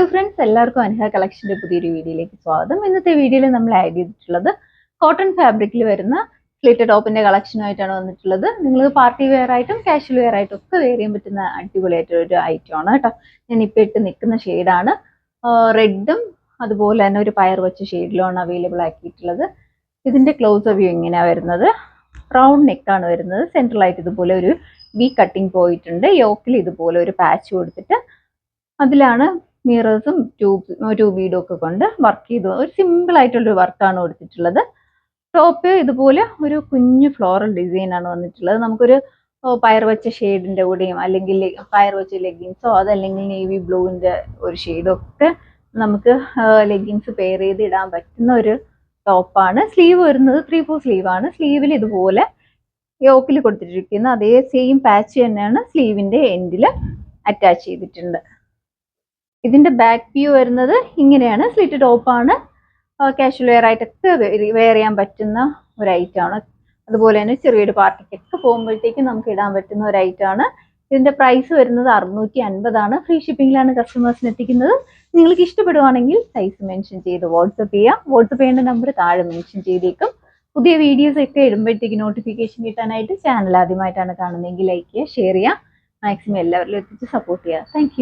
Hello friends എല്ലാവർക്കും അനഹ കളക്ഷന്റെ പുതിയൊരു വീഡിയോയിലേക്ക് സ്വാഗതം. ഇന്നത്തെ വീഡിയോയിൽ നമ്മൾ ആഡ് ചെയ്തിട്ടുള്ളത് കോട്ടൺ ഫാബ്രിക്കിൽ വരുന്ന സ്ലിറ്റ് ടോപ്പിന്റെ കളക്ഷനുമായിട്ടാണ് വന്നിട്ടുള്ളത്. നിങ്ങൾ പാർട്ടി വെയർ ആയിട്ടും കാഷ്വൽ വെയർ ആയിട്ടും ഒക്കെ വെയർ ചെയ്യാൻ പറ്റുന്ന ഐറ്റം ആണ് കേട്ടോ. ഞാൻ ഇപ്പോൾ ഇട്ട് നിൽക്കുന്ന ഷെയ്ഡാണ് റെഡും അതുപോലെ തന്നെ ഒരു പയർ വെച്ച ഷെയ്ഡിലുമാണ് അവൈലബിൾ ആക്കിയിട്ടുള്ളത്. ഇതിന്റെ ക്ലോസ് വ്യൂ ഇങ്ങനെയാണ് വരുന്നത്. റൗണ്ട് നെക്കാണ് വരുന്നത്. സെൻട്രലായിട്ട് ഇതുപോലെ ഒരു വി കട്ടിങ് പോയിട്ടുണ്ട്. യോക്കിൽ ഇതുപോലെ ഒരു പാച്ച് കൊടുത്തിട്ട് അതിലാണ് മിറേഴ്സും ട്യൂബ് ട്യൂബ് വീഡിയോ ഒക്കെ കൊണ്ട് വർക്ക് ചെയ്തു. ഒരു സിമ്പിൾ ആയിട്ടുള്ള വർക്കാണ് കൊടുത്തിട്ടുള്ളത്. ടോപ്പ് ഇതുപോലെ ഒരു കുഞ്ഞു ഫ്ലോറൽ ഡിസൈൻ ആണ് വന്നിട്ടുള്ളത്. നമുക്കൊരു പയർ വെച്ച ഷെയ്ഡിന്റെ കൂടെയും അല്ലെങ്കിൽ പയർ വെച്ച ലെഗിൻസോ അതല്ലെങ്കിൽ നേവി ബ്ലൂവിന്റെ ഒരു ഷെയ്ഡോ ഒക്കെ നമുക്ക് ലെഗിൻസ് പെയർ ചെയ്ത് ഇടാൻ പറ്റുന്ന ഒരു ടോപ്പാണ് സ്ലീവ് വരുന്നത് ത്രീ ഫോർ സ്ലീവ് ആണ്. സ്ലീവിൽ ഇതുപോലെ യോക്കിൽ കൊടുത്തിട്ടിരിക്കുന്ന അതേ സെയിം പാച്ച് തന്നെയാണ് സ്ലീവിന്റെ എൻഡിൽ അറ്റാച്ച് ചെയ്തിട്ടുണ്ട്. ഇതിന്റെ ബാക്ക് വ്യൂ വരുന്നത് ഇങ്ങനെയാണ്. സ്ലിറ്റ് ടോപ്പാണ് കാഷ്വൽ വെയർ ആയിട്ടൊക്കെ വെയർ ചെയ്യാൻ പറ്റുന്ന ഒരു ഐറ്റം ആണ്. അതുപോലെ തന്നെ ചെറിയൊരു പാർട്ടിക്കൊക്കെ പോകുമ്പോഴത്തേക്കും നമുക്ക് ഇടാൻ പറ്റുന്ന ഒരു ഐറ്റം ആണ്. ഇതിന്റെ പ്രൈസ് വരുന്നത് അറുന്നൂറ്റി അൻപതാണ് ഫ്രീ ഷിപ്പിംഗിലാണ് കസ്റ്റമേഴ്സിന് എത്തിക്കുന്നത്. നിങ്ങൾക്ക് ഇഷ്ടപ്പെടുവാണെങ്കിൽ സൈസ് മെൻഷൻ ചെയ്ത് വാട്സപ്പ് ചെയ്യാം. വാട്സപ്പ് ചെയ്യേണ്ട നമ്പർ താഴെ മെൻഷൻ ചെയ്തേക്കും. പുതിയ വീഡിയോസ് ഒക്കെ ഇടുമ്പോഴത്തേക്ക് നോട്ടിഫിക്കേഷൻ കിട്ടാനായിട്ട് ചാനൽ ആദ്യമായിട്ടാണ് കാണുന്നതെങ്കിൽ ലൈക്ക് ചെയ്യുക ഷെയർ ചെയ്യുക. മാക്സിമം എല്ലാവരിലും എത്തിച്ച് സപ്പോർട്ട് ചെയ്യുക. താങ്ക്